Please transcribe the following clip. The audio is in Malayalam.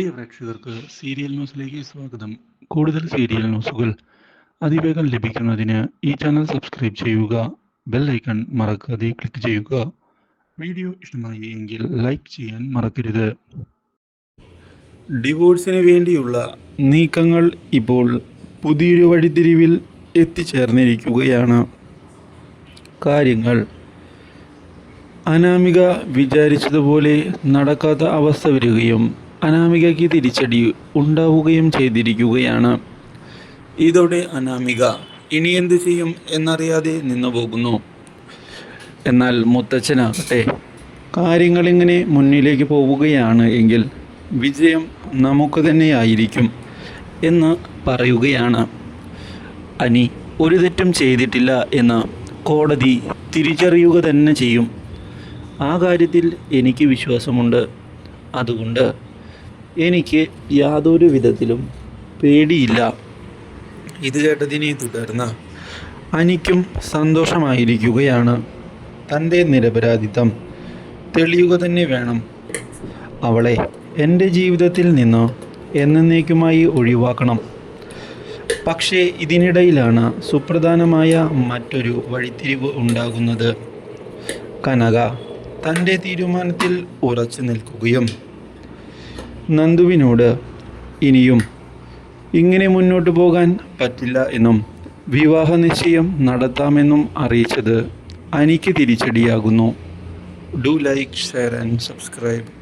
പ്രിയ പ്രേക്ഷകർക്ക് സീരിയൽ ന്യൂസിലേക്ക് സ്വാഗതം. കൂടുതൽ സീരിയൽ ന്യൂസുകൾ അതിവേഗം ലഭിക്കുന്നതിന് ഈ ചാനൽ സബ്സ്ക്രൈബ് ചെയ്യുക ബെൽ ഐക്കൺ മറക്കാതെ ക്ലിക്ക് ചെയ്യുക. വീഡിയോ ഇഷ്ടമായി എങ്കിൽ ലൈക്ക് ചെയ്യാൻ മറക്കരുത്. ഡിവോഴ്സിന് വേണ്ടിയുള്ള നീക്കങ്ങൾ ഇപ്പോൾ പുതിയൊരു വഴിത്തിരിവിൽ എത്തിച്ചേർന്നിരിക്കുകയാണ്. കാര്യങ്ങൾ. അനാമിക വിചാരിച്ചതുപോലെ നടക്കാത്ത അവസ്ഥ വരികയും അനാമികയ്ക്ക് തിരിച്ചടി ഉണ്ടാവുകയും ചെയ്തിരിക്കുകയാണ്. ഇതോടെ അനാമിക ഇനി എന്ത് ചെയ്യും? എന്നറിയാതെ നിന്നു പോകുന്നു. എന്നാൽ മുത്തച്ഛനാകട്ടെ കാര്യങ്ങളിങ്ങനെ മുന്നിലേക്ക് പോവുകയാണ് എങ്കിൽ വിജയം നമുക്ക് തന്നെയായിരിക്കും എന്ന് പറയുകയാണ്. അനി ഒരു തെറ്റും ചെയ്തിട്ടില്ല എന്ന് കോടതി തിരിച്ചറിയുക തന്നെ ചെയ്യും. ആ കാര്യത്തിൽ എനിക്ക് വിശ്വാസമുണ്ട്. അതുകൊണ്ട് എനിക്ക് യാതൊരു വിധത്തിലും പേടിയില്ല. ഇത് കേട്ടതിനെ തുടർന്ന് അനിക്കും സന്തോഷമായിരിക്കുകയാണ്. തന്റെ നിരപരാധിത്വം തെളിയുക തന്നെ വേണം. അവളെ എന്റെ ജീവിതത്തിൽ നിന്ന് എന്നേക്കുമായി ഒഴിവാക്കണം. പക്ഷേ ഇതിനിടയിലാണ് സുപ്രധാനമായ മറ്റൊരു വഴിത്തിരിവ് ഉണ്ടാകുന്നത്. കനക തന്റെ തീരുമാനത്തിൽ ഉറച്ചു നിൽക്കുകയും നന്ദുവിനോട് ഇനിയും ഇങ്ങനെ മുന്നോട്ട് പോകാൻ പറ്റില്ല എന്നും വിവാഹ നിശ്ചയം നടത്താമെന്നും അറിയിച്ചത് അനിക്ക് തിരിച്ചടിയാകുന്നു. Do like share and subscribe.